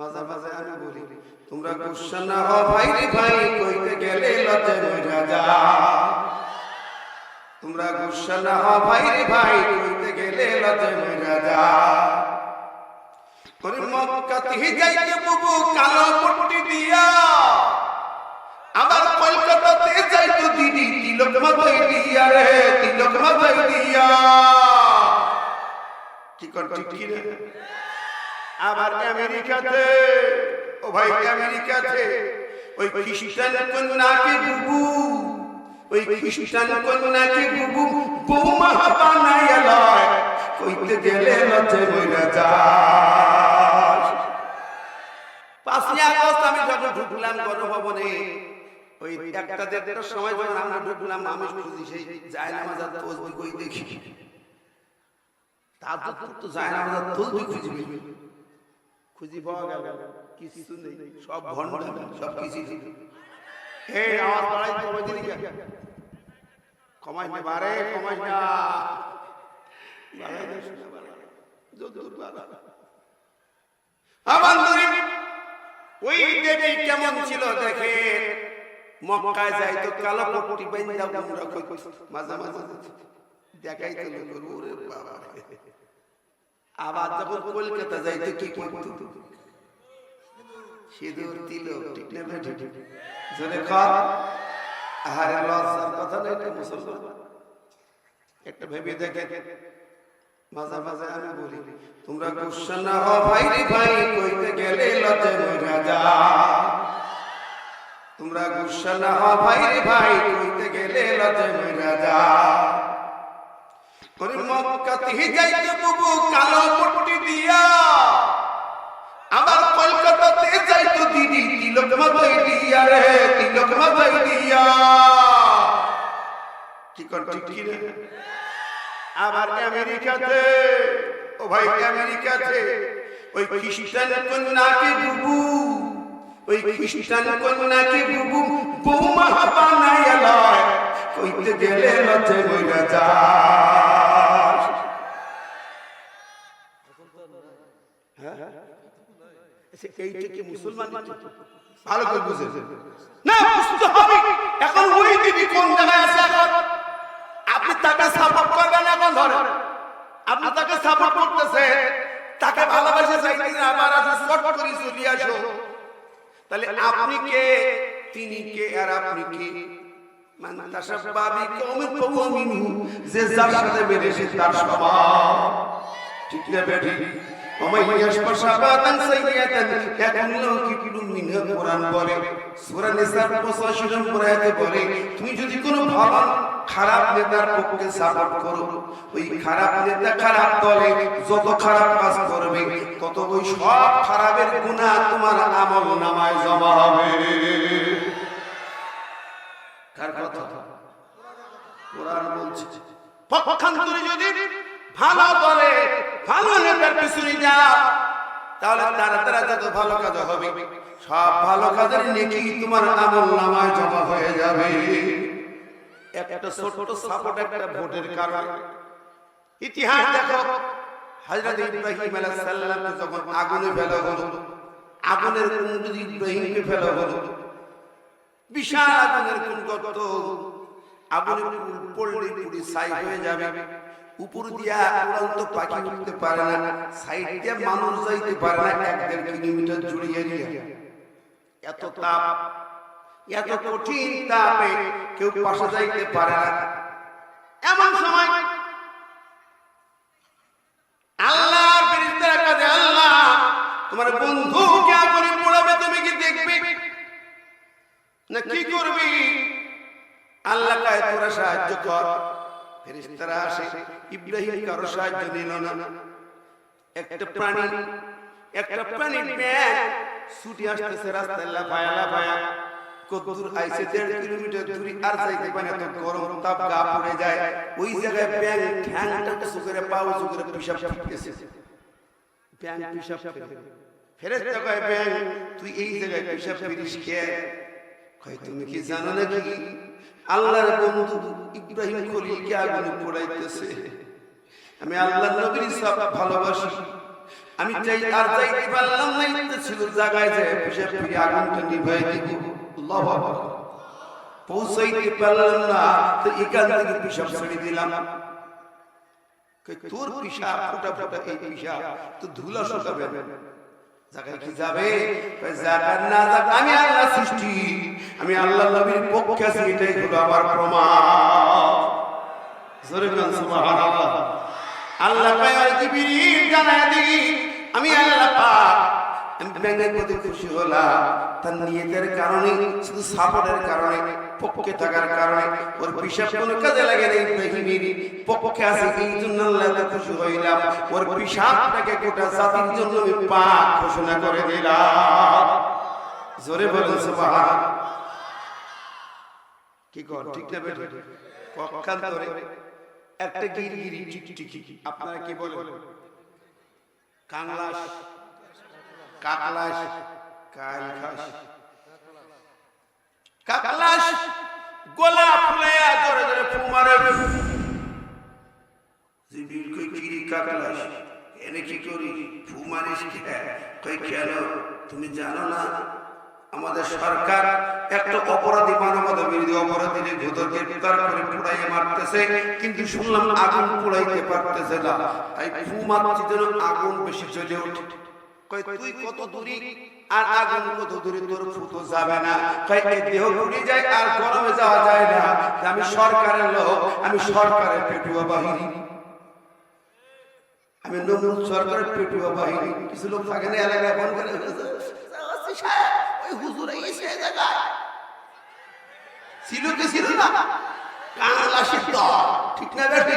মাঝে মাঝে আমি বলি। তোমরা গুসা না হও ভাই রে ভাই, কইতে গেলে লজ্জা মইরা যা। তোমরা গুসা না হও ভাই রে ভাই, কইতে গেলে লজ্জা মইরা যা। ওরে মক্কাতে যাইতে বুবু কালো পট্টি দিয়া। আবার কলকাতাতে যাইতো দিদি, তিলক মাথায় দিয়া রে, তিলক মাথায় দিয়া। কি কর ঠিক কি রে আবার আমেরিকাতে। ও ভাই আমেরিকাতে। ওই খ্রিস্টান কন্যাকে বুবু। ওই খ্রিস্টান কন্যাকে বুবু। বৌমা বানাইয়া লয়। কইতে গেলে লজ্জে বইরা যায়। পাঁচই আগস্ট আমি যখন ঢুকলাম গণভবনে ওই একটা দেড়টার সময় যখন আমরা ঢুকলাম আমি খুঁজি সেই যায় না মাজার তসবি কই দেখি। তা তো তো যায় না মাজার তসবি খুঁজবি। খুঁজি পাওয়া গেল কিছু নেই সব ভণ্ড সব কিছু। হে আমার পাড়ায় কমাই দিলি? কমাই না বারে কমাই না। আমার ওই দেবী কেমন ছিল দেখে? মক্কায় যাইতো কালো পট্টি বাইন্দা কই মাঝে মাঝে। দেখাই তো ওরে বাবা আবার যখন কলকাতা যাইতো কি করতো? সিঁদুর দিল ঠিক না বেঠে জোরে কর। আহারে লজ্জার কথা না এটা মুসলমান। একটা ভেবে দেখে মাঝে মাঝে আমি বলি তোমরা গুসা না হও ভাই ভাই কইতে গেলে লজ্জা মইরা যা। তোমরা গুসা না হও ভাই ভাই কইতে গেলে লজ্জা মইরা যা। ওরে মক্কাতে যাইতে বুবু কালো পট্টি দিয়া। আবার কলকাতাতে যাইতো দিদি, তিলক মাথায় দিয়া রে, তিলক মাথায় দিয়া। কি কর ঠিক কি রে? আবার আমেরিকাতে, ও ভাই আমেরিকাতে, ওই খ্রিস্টান কন্যাকে বুবু, ওই খ্রিস্টান কন্যাকে বুবু বৌমা বানাইয়া লয়, কইতে গেলে লজ্জে বইরা যায়। এইটা কি মুসলমান ভালো করে বুঝে। না বুঝতে হবে। এখন ওই দিদি কোন জায়গায় আছে আপনি তাকে সাপোর্ট করবেন এখন ধরেন। আপনি তাকে সাপোর্ট করতেছে তাকে ভালোবাসে চাইতেছেন আবার আসে শর্ট করে চলে আসো। তাহলে আপনি কে? তিনি কে? আর আপনি কে? মান তাশাব্বাবি কওমিন ফাহুয়া মিনহু। যে যার সাথে বেরেছে তার স্বভাব। ঠিক না বেঠি ওমাই ইয়াশপা শাবাতান সাইয়াতান ইয়াকুলু কিকুলু মিনহা কোরআন বলে সূরা নিসার 85 নম্বর আয়াতে বলে তুমি যদি কোনো ভালো, খারাপ নেতার পক্ষে সাপোর্ট করো, ওই খারাপ নেতা খারাপ দলে যত খারাপ কাজ করবে, তত ওই সব খারাপের গুনাহ তোমার আমল নামায় জমা হবে। কার কথা? কোরআন বলছে। পক্ষান্তরে যদি ভালো দলে ভালো নেতার পিছনে যাও। তাহলে তারা তারা যত ভালো কাজ হবে, সব ভালো কাজের নেকি তোমার আমল নামায় জমা হয়ে যাবে। একটা ছোট্ট সাপোর্ট একটা ভোটের কারণে। ইতিহাস দেখো, হযরত ইব্রাহিম আলাইহিস সালামকে যখন আগুনে ফেলা হলো, আগুনের কুণ্ডে ইব্রাহিমকে ফেলা হলো। বিশাল আগুনের কুণ্ড কত আগুনে পড়লে পুরি ছাই হয়ে যাবে। উপর দিয়া উড়ন্ত পাখি উঠতে পারে না, সাইড দিয়ে মানুষ যাইতে পারে না এক দেড় কিলোমিটার জুড়িয়ে দিয়ে। এত তাপ, এত কঠিন তাপে কেউ পাশে যাইতে পারে না। এমন সময় আল্লাহর ফেরেশতারা কাজে আল্লাহ, তোমার বন্ধু কে আগুনে পোড়াবে তুমি কি দেখবে? না, কি করবি? আল্লাহ কায়, তোরা সাহায্য কর। ফেরেশতারা আসে, ইব্রাহিম কারও সাহায্য নিল না। একটা প্রাণী একটা প্রাণী ব্যাং ছুটি আসতেছে রাস্তায় লাফায়া লাফায়া। কতদূর আইছে দেড় কিলোমিটার দূরে, আর যাইতে পারে তো গরম তাপ গা পড়ে যায়। ওই জায়গায় ব্যাং ঠ্যাংটা কিছু করে, পাও কিছু করে পিসাব ফিরতেছে। ব্যাং পিসাব ফিরে ফেরেশতা কয় ব্যাং তুই এই জায়গায় পিসাব ফিরিস কে? কয়, তুমি কি জানো নাকি আল্লাহর বন্ধু ইব্রাহিম খলিলকে আগুনে পোড়াইতেছে। আমি আল্লাহর নবীর সব ভালোবাসি। আমি চাই আর যাইতে পারলাম না, ইচ্ছে ছিল জায়গায় যে পিছে ফিরে আগুনটা নিভাই দিব। আল্লাহু আকবার। পৌঁছাইতে পারলাম না, তো এখান থেকে পিসাব ছেড়ে দিলাম। তোর পিসাব ফোটা ফোটা এই পিসাব তো ধুলা শুকাবে। জায়গায় কি যাবে? না আমি আল্লাহ সৃষ্টি। আমি আল্লাহ নবীর পক্ষে আছি এটাই হলো আমার প্রমাণ। জোরে বলেন সুবহানাল্লাহ। আল্লাহ কয় ওই জিবরিল জানায় দিই। আমি আল্লাহ পাক আমি ব্যাঙের প্রতি খুশি হলাম। তার নিজেদের কারণে শুধু সাপোর্টের কারণে পক্ষে থাকার কারণে ওর পিসাব কোনো কাজে লাগে না ইব্রাহিমের পক্ষে আছে, এই জন্য আল্লাহ এত খুশি হইলাম। ওর পিসাবটাকে গোটা জাতির জন্য আমি পাক ঘোষণা করে দিলাম। জোরে বলেন সুবহান কি কর, ঠিক না বেটা? পক্ষান্তরে একটা গিরগিরি টিকটিকি, আপনারা কি বলেন? কাংলাস কাকলাস কালখাস কাকলাস গোলা ফুলাইয়া ফু মারে। জিবির কই কিরি কাকলাস, এনে কি করি? ফু মারিস কে? কই তুমি জানো না, আমাদের সরকার একটা অপরাধী মানবতা বিরোধী অপরাধীদের ভেতর গ্রেফতার করে পুড়াইয়ে মারতেছে, কিন্তু শুনলাম আগুন পুড়াইতে পারতেছে না। তাই ফু মারছি যেন আগুন বেশি চলে ওঠে কই তুই কত দূরি? আর আগুন কত দূরে? তোর ফুটো যাবে না। কই এই দেহ পুড়ে যায় আর গরমে যাওয়া যায় না। আমি সরকারের লোক আমি সরকারের পেটুয়া বাহিনী। আমি নমরুদ সরকারের পেটুয়া বাহিনী। কিছু লোক থাকে না এলাকায় ফোন করে "ওসি সাহেব, ওই হুজুর এসে জায়গায়। ছিল কি ছিল না? সিদ্ধ ঠিক না আরে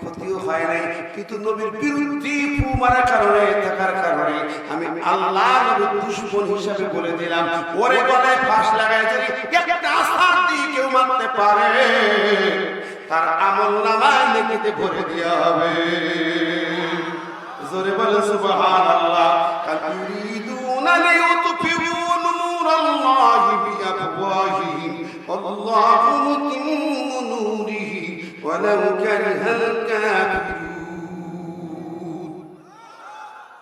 ক্ষতিও হয় নাই। কারণে, থাকার কারণে আমি আল্লাহ দুশ্মন হিসাবে বলে দিলাম, ওরে গলায় ফাঁস দিয়ে কেউ মারতে পারে, তার আমল নামায় নেকিতে ভরে দেওয়া হবে। জোরে বলে সুবহানাল্লাহ। ইউরিদুনা লিয়ুতফিউ নূরাল্লাহি বিআফওয়াহিহিম। আল্লাহু মুতিম্মু নূরিহি। ওয়ালাউ কারিহা